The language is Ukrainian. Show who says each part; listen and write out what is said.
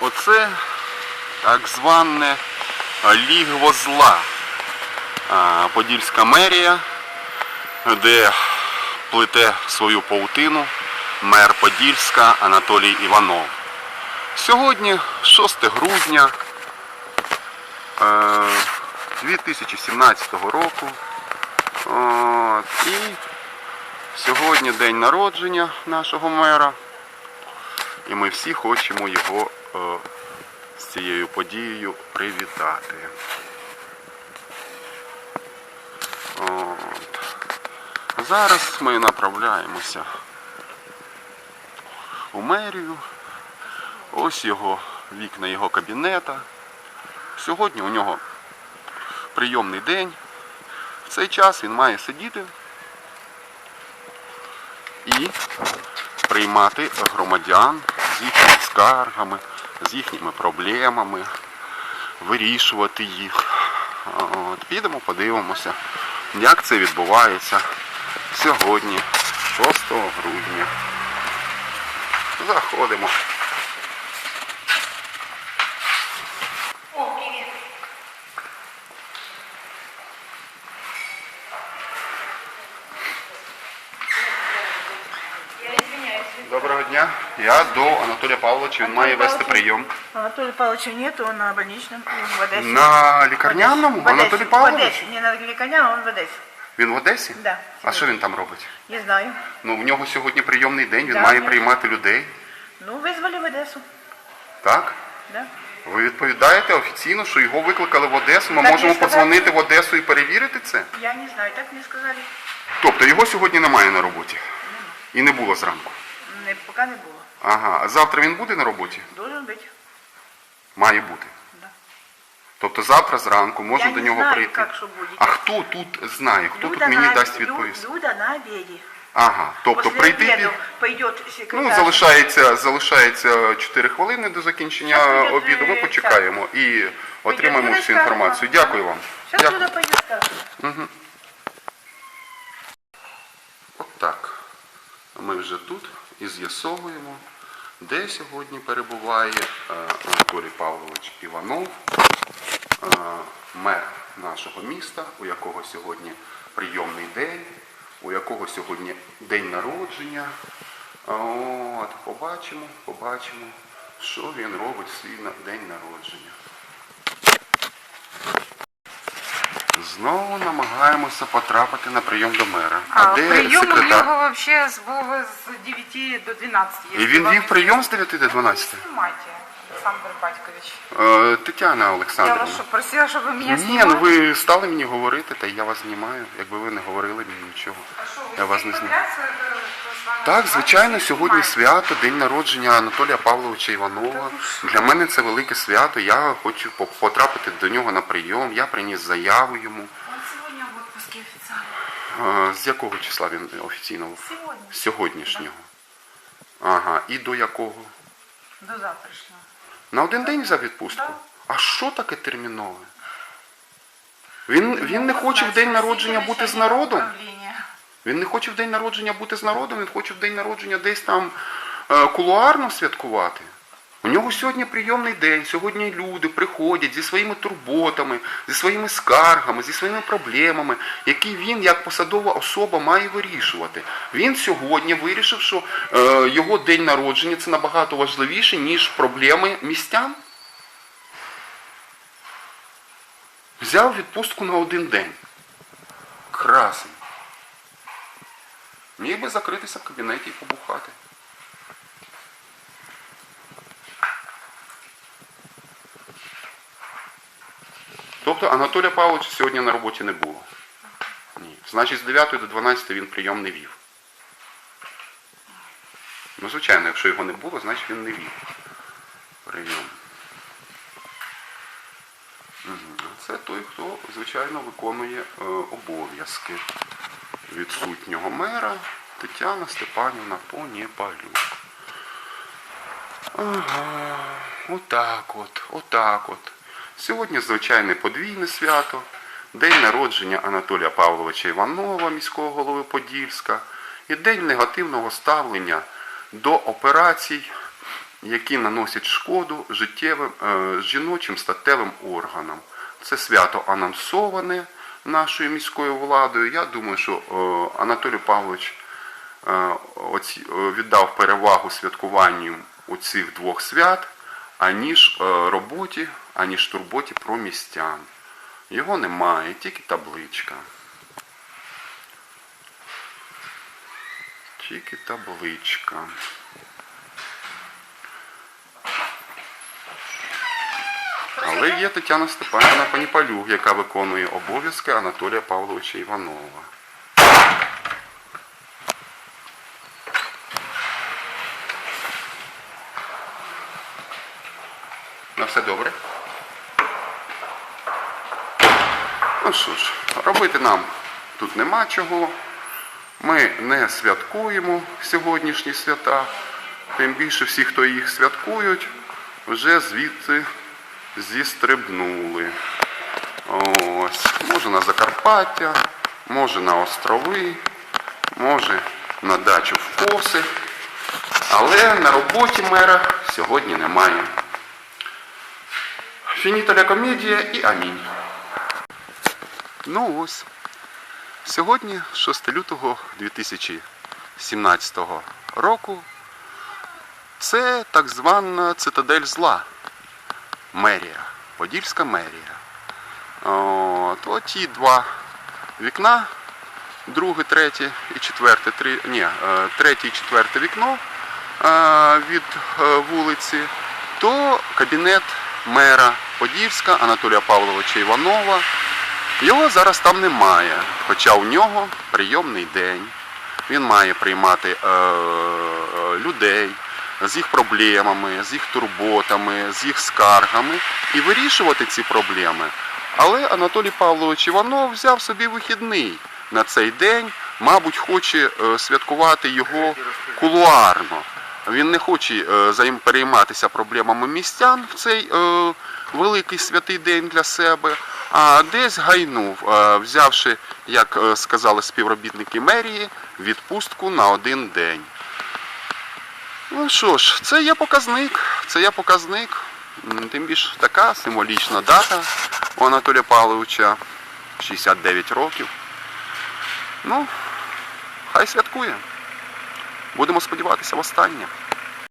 Speaker 1: Оце так зване лігво зла. Подільська мерія, де плете свою паутину мер Подільська Анатолій Іванов. Сьогодні 6 грудня е, 2017 року. От, і сьогодні день народження нашого мера. І ми всі хочемо його е, з цією подією привітати. От. Зараз ми направляємося у мерію. Ось його вікна його кабінета. Сьогодні у нього прийомний день. В цей час він має сидіти і приймати громадян з їхніми скаргами, з їхніми проблемами, вирішувати їх. От, підемо, подивимося, як це відбувається сьогодні, 6 грудня. Заходимо.
Speaker 2: О, привет. Я извиняюсь.
Speaker 1: Доброго дня. Я до Анатолія Павловича. Він має вести прийом.
Speaker 2: Анатолия Павловича нет, он на больничном, он в Одессе.
Speaker 1: На лікарняному?
Speaker 2: В Одессе,
Speaker 1: Анатолій
Speaker 2: В
Speaker 1: Павлович?
Speaker 2: Одессе, не на лікарняному, он в Одессе.
Speaker 1: Він в Одесі?
Speaker 2: Да.
Speaker 1: А що він там робить?
Speaker 2: Не знаю.
Speaker 1: Ну, в нього сьогодні прийомний день, він
Speaker 2: Да,
Speaker 1: має
Speaker 2: ні.
Speaker 1: приймати людей.
Speaker 2: Ну, вызвали в Одессу.
Speaker 1: Так?
Speaker 2: Да.
Speaker 1: Ви відповідаєте офіційно, що його викликали в Одесу. Ми
Speaker 2: Так,
Speaker 1: можемо
Speaker 2: я сказала,
Speaker 1: подзвонити в Одесу і перевірити це?
Speaker 2: Я не знаю, так мне сказали.
Speaker 1: Тобто його сьогодні немає на роботі. І не було зранку.
Speaker 2: Не, пока не було.
Speaker 1: Ага. А завтра він буде на роботі?
Speaker 2: Должен быть.
Speaker 1: Має бути.
Speaker 2: Да.
Speaker 1: Тобто завтра зранку можна
Speaker 2: Я
Speaker 1: до
Speaker 2: не
Speaker 1: нього
Speaker 2: знаю,
Speaker 1: прийти.
Speaker 2: як що буде.
Speaker 1: А хто тут знає? Хто тут мені
Speaker 2: на,
Speaker 1: дасть
Speaker 2: Лю- Люда на обеде.
Speaker 1: Ага. Тобто
Speaker 2: После
Speaker 1: прийти.
Speaker 2: пойдет секретарь.
Speaker 1: Ну, залишається, залишається 4 хвилини до закінчення
Speaker 2: Щас
Speaker 1: обіду. Ми
Speaker 2: е,
Speaker 1: почекаємо і отримаємо
Speaker 2: Люда
Speaker 1: всю інформацію. Дякую вам.
Speaker 2: Сейчас
Speaker 1: Дякую.
Speaker 2: скажет.
Speaker 1: От так. Ми вже тут і з'ясовуємо, де сьогодні перебуває е, Анатолій Павлович Іванов, е, мер нашого міста, у якого сьогодні прийомний день, у якого сьогодні день народження. От, побачимо, побачимо, що він робить свій день народження. Знову намагаємося потрапити на прийом до мера.
Speaker 3: А,
Speaker 1: де
Speaker 3: прийом у нього взагалі з був з 9 до 12.
Speaker 1: І він вів прийом з 9 до 12?
Speaker 3: Знімайте, Олександр Батькович.
Speaker 1: Е, Тетяна
Speaker 3: Я вас що, просила, щоб ви мене
Speaker 1: Ні,
Speaker 3: знімали?
Speaker 1: ну ви стали мені говорити, та я вас знімаю. Якби ви не говорили мені нічого.
Speaker 3: А що, ви
Speaker 1: Я вас
Speaker 3: всіх
Speaker 1: не знімаю.
Speaker 3: подряд, е, з вами
Speaker 1: Так, звичайно, сьогодні
Speaker 3: знімаєте?
Speaker 1: свято, день народження Анатолія Павловича Іванова. Для мене це велике свято. Я хочу по- потрапити до нього на прийом. Я приніс заяву йому.
Speaker 3: Он сьогодні в отпуске офіціально.
Speaker 1: Е, З якого числа він офіційно?
Speaker 3: Сьогодні.
Speaker 1: Сьогоднішнього. Ага. І до якого?
Speaker 3: До завтрашнього.
Speaker 1: На один день взяв відпустку? А що таке термінове? Він, він не хоче в день народження бути з народом? Він не хоче в день народження бути з народом, він хоче в день народження десь там е, кулуарно святкувати. У нього сьогодні прийомний день, сьогодні люди приходять зі своїми турботами, зі своїми скаргами, зі своїми проблемами, які він, як посадова особа, має вирішувати. Він сьогодні вирішив, що е, його день народження це набагато важливіше, ніж проблеми містян. Взяв відпустку на один день. Красень. Міг би закритися в кабінеті і побухати. Тобто Анатолія Павловича сьогодні на роботі не було. Ні. Значить, з 9 до 12 він прийом не вів. Ну, звичайно, якщо його не було, значить він не вів. Прийом. Це той, хто, звичайно, виконує е, обов'язки відсутнього мера Тетяна Степанівна Понєпалюк. Ага, отак от, отак от. Сьогодні звичайне подвійне свято. День народження Анатолія Павловича Іванова, міського голови Подільська, і день негативного ставлення до операцій які наносять шкоду життєвим е, жіночим статевим органам. Це свято анонсоване нашою міською владою. Я думаю, що е, Анатолій Павлович е, віддав перевагу святкуванню оцих двох свят, аніж е, роботі, аніж турботі про містян. Його немає, тільки табличка. Тільки табличка. Але є Тетяна Степанівна Паніпалюк, яка виконує обов'язки Анатолія Павловича Іванова. Все добре? Ну що ж, робити нам тут нема чого. Ми не святкуємо сьогоднішні свята. Тим більше всі, хто їх святкують, вже звідси зістрибнули. Ось, може на Закарпаття, може на острови, може на дачу в коси. Але на роботі мера сьогодні немає. Фініталя комедія і амінь. Ну ось. Сьогодні, 6 лютого 2017 року, це так звана цитадель зла. Мерія, Подільська мерія. От, оті два вікна, друге, третє і четверте, три, ні, е, третє і четверте вікно е, від е, вулиці, то кабінет мера Подільська Анатолія Павловича Іванова. Його зараз там немає, хоча у нього прийомний день. Він має приймати е, е, людей з їх проблемами, з їх турботами, з їх скаргами і вирішувати ці проблеми. Але Анатолій Павлович Іванов взяв собі вихідний на цей день, мабуть, хоче е, святкувати його кулуарно. Він не хоче е, перейматися проблемами містян в цей е, великий святий день для себе, а десь гайнув, е, взявши, як сказали співробітники мерії, відпустку на один день. Ну що ж, це є показник, це є показник. Тим більш така символічна дата у Анатолія Павловича 69 років. Ну, хай святкує. Будемо сподіватися в останнє.